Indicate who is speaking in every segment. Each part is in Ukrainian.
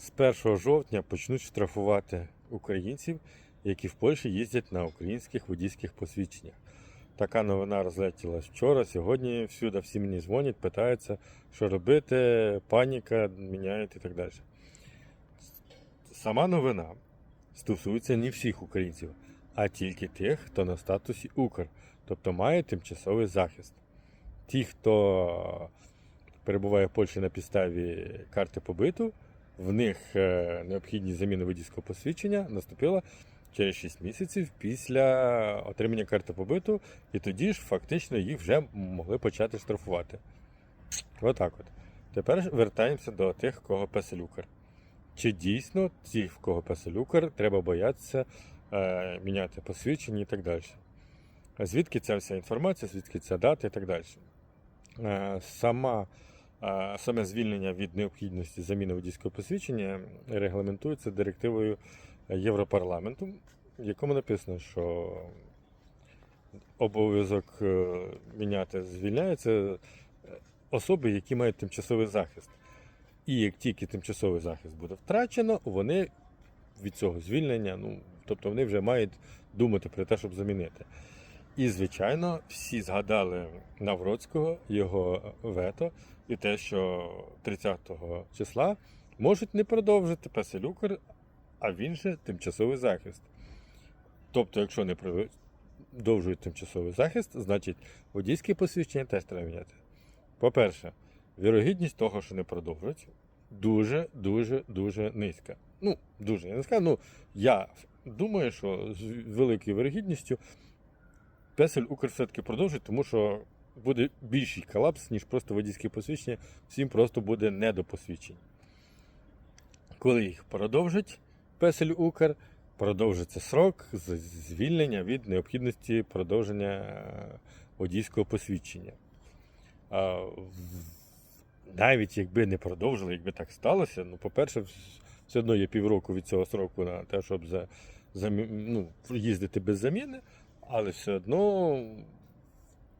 Speaker 1: З 1 жовтня почнуть штрафувати українців, які в Польщі їздять на українських водійських посвідченнях. Така новина розлетілась вчора. Сьогодні всюди всі мені дзвонять, питаються, що робити, паніка, міняють і так далі. Сама новина стосується не всіх українців, а тільки тих, хто на статусі Укр, тобто має тимчасовий захист. Ті, хто перебуває в Польщі на підставі карти побиту, в них е, необхідність заміни водійського посвідчення наступила через 6 місяців після отримання карти побиту, і тоді ж фактично їх вже могли почати штрафувати. Отак от. Тепер вертаємося до тих, кого песелюкар. Чи дійсно ті, в кого песелюкар, треба боятися е, міняти посвідчення і так далі. Звідки ця вся інформація, звідки ця дата і так далі. Е, сама Саме звільнення від необхідності заміни водійського посвідчення регламентується директивою Європарламенту, в якому написано, що обов'язок е, міняти звільняється е, особи, які мають тимчасовий захист. І як тільки тимчасовий захист буде втрачено, вони від цього звільнення, ну тобто вони вже мають думати про те, щоб замінити. І, звичайно, всі згадали Навроцького, його вето, і те, що 30 числа можуть не продовжити Песелюкер, а він же тимчасовий захист. Тобто, якщо не продовжують тимчасовий захист, значить водійське посвідчення теж треба міняти. По-перше, вірогідність того, що не продовжують, дуже, дуже, низька. Ну, дуже скажу. Ну, я думаю, що з великою вірогідністю Песель Укр все-таки продовжить, тому що буде більший колапс, ніж просто водійське посвідчення, всім просто буде не до посвідчень. Коли їх продовжить Песель Укр, продовжиться срок звільнення від необхідності продовження е, водійського посвідчення. Навіть якби не продовжили, якби так сталося, ну, по-перше, все одно є півроку від цього сроку на те, щоб за, замі- ну, їздити без заміни, але все одно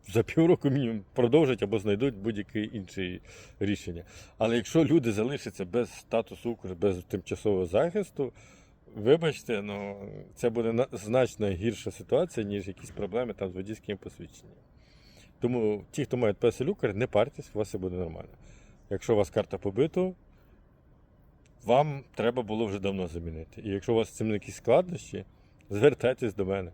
Speaker 1: за півроку мінімум продовжать або знайдуть будь-яке інше рішення. Але якщо люди залишаться без статусу без тимчасового захисту, вибачте, ну це буде значно гірша ситуація, ніж якісь проблеми там з водійським посвідченням. Тому ті, хто мають песель Укр, не партесь, у вас все буде нормально. Якщо у вас карта побиту, вам треба було вже давно замінити. І якщо у вас з цим якісь складнощі, звертайтесь до мене.